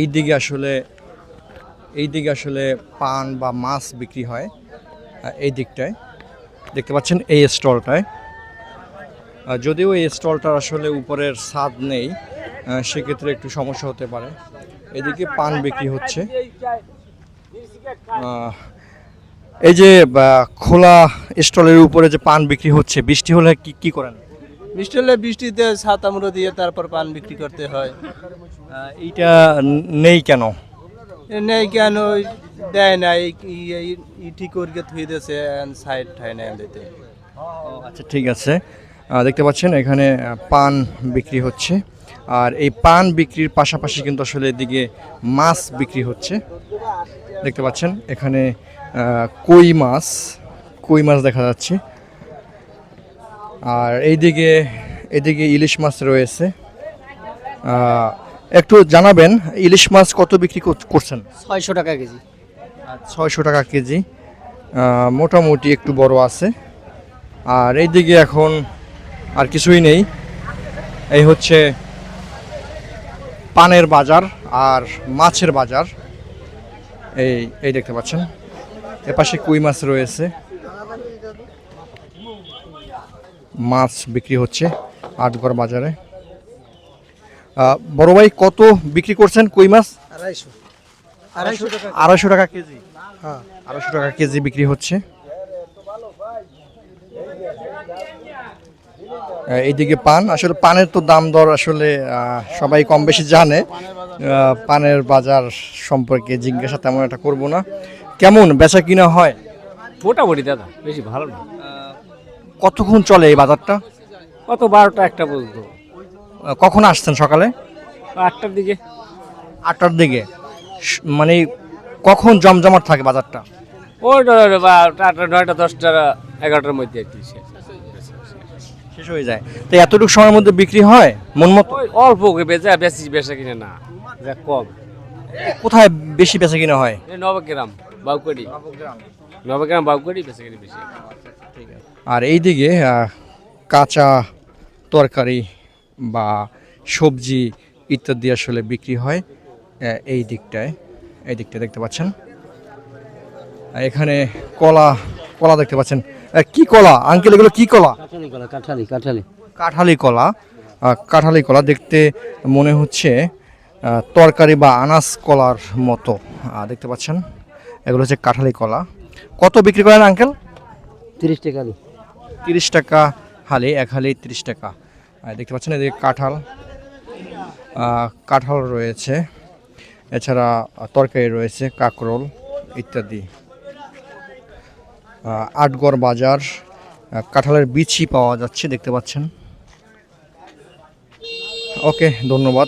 এই দিকে আসলে, এই দিকে আসলে পান বা মাছ বিক্রি হয় এই দিকটায়। দেখতে পাচ্ছেন এই স্টলটায়। যদিও এই স্টলটার আসলে উপরের ছাদ নেই সেক্ষেত্রে একটু সমস্যা হতে পারে। এদিকে পান বিক্রি হচ্ছে। এই যে খোলা স্টলের উপরে যে পান বিক্রি হচ্ছে, বৃষ্টি হলে কি কি করেন? বৃষ্টি হলে বৃষ্টিতে ছাতা মুড়ো দিয়ে তারপর পান বিক্রি করতে হয়। এইটা নেই কেন? নেই কেন দেয় না এই এই- এই ই ঠিক করে থুই দিয়েছে সাইড ঠাই না দিতে। আচ্ছা ঠিক আছে। দেখতে পাচ্ছেন এখানে পান বিক্রি হচ্ছে। আর এই পান বিক্রির পাশাপাশি কিন্তু আসলে এদিকে মাছ বিক্রি হচ্ছে। দেখতে পাচ্ছেন এখানে কই মাছ কই মাছ দেখা যাচ্ছে। আর এইদিকে এদিকে ইলিশ মাছ রয়েছে। একটু জানাবেন ইলিশ মাছ কত বিক্রি কর- করছেন? ছয়শো টাকা কেজি। ছয়শো টাকা কেজি। মোটামুটি একটু বড় আছে। আর এইদিকে এখন আর কিছুই নেই। এই হচ্ছে পানের বাজার আর মাছের বাজার। এই এই দেখতে পাচ্ছেন। এপাশে কুই মাছ রয়েছে। মাছ বিক্রি হচ্ছে আটগড় বাজারে। বড় ভাই কত বিক্রি করছেন কই মাছ? আড়াইশো। আড়াইশো টাকা কেজি। হ্যাঁ আড়াইশো টাকা কেজি বিক্রি হচ্ছে। এইদিকে পান। আসলে পানের তো দাম দর আসলে সবাই কম বেশি জানে। পানের বাজার সম্পর্কে জিজ্ঞাসা তেমন একটা করব না। কেমন? বেচা কিনা হয়? মোটামুটি দাদা বেশি ভালো না। কতক্ষণ চলে এই বাজারটা? কত বারোটা একটা পর্যন্ত। কখন আসছেন সকালে? আটটার দিকে। আটটার দিকে। মানে কখন জমজমাট থাকে বাজারটা? ওই আটটা নয়টা দশটা এগারোটার মধ্যে আর কি শেষ। হয়ে যায়। তো এতটুকু সময়ের মধ্যে বিক্রি হয় মন মতো? অল্প বেচা বেশি বেচা কিনে না যা কম। কোথায় বেশি বেচা কিনা হয়? নবগ্রাম। বাউকড়ি? নবগ্রাম বাউকড়ি বেশি। আর এইদিকে কাঁচা তরকারি বা সবজি ইত্যাদি আসলে বিক্রি হয় এই দিকটায়। এই দিকটা দেখতে পাচ্ছেন। এখানে কলা কলা দেখতে পাচ্ছেন। কি কলা? আঙ্কেল, এগুলো কি কলা? কাঁঠালি কাঁঠালি কাঁঠালি কলা কাঁঠালি কলা দেখতে মনে হচ্ছে তরকারি বা আনাস কলার মতো। দেখতে পাচ্ছেন। এগুলো হচ্ছে কাঁঠালি কলা। কত বিক্রি করেন আঙ্কেল তিরিশ টাকা তিরিশ টাকা হালি এক হালি তিরিশ টাকা। দেখতে পাচ্ছেন এদিকে কাঁঠাল। কাঁঠাল রয়েছে। এছাড়া তরকারি রয়েছে কাকরোল ইত্যাদি। আটগড় বাজার কাঁঠালের বিচি পাওয়া যাচ্ছে দেখতে পাচ্ছেন। ওকে ধন্যবাদ।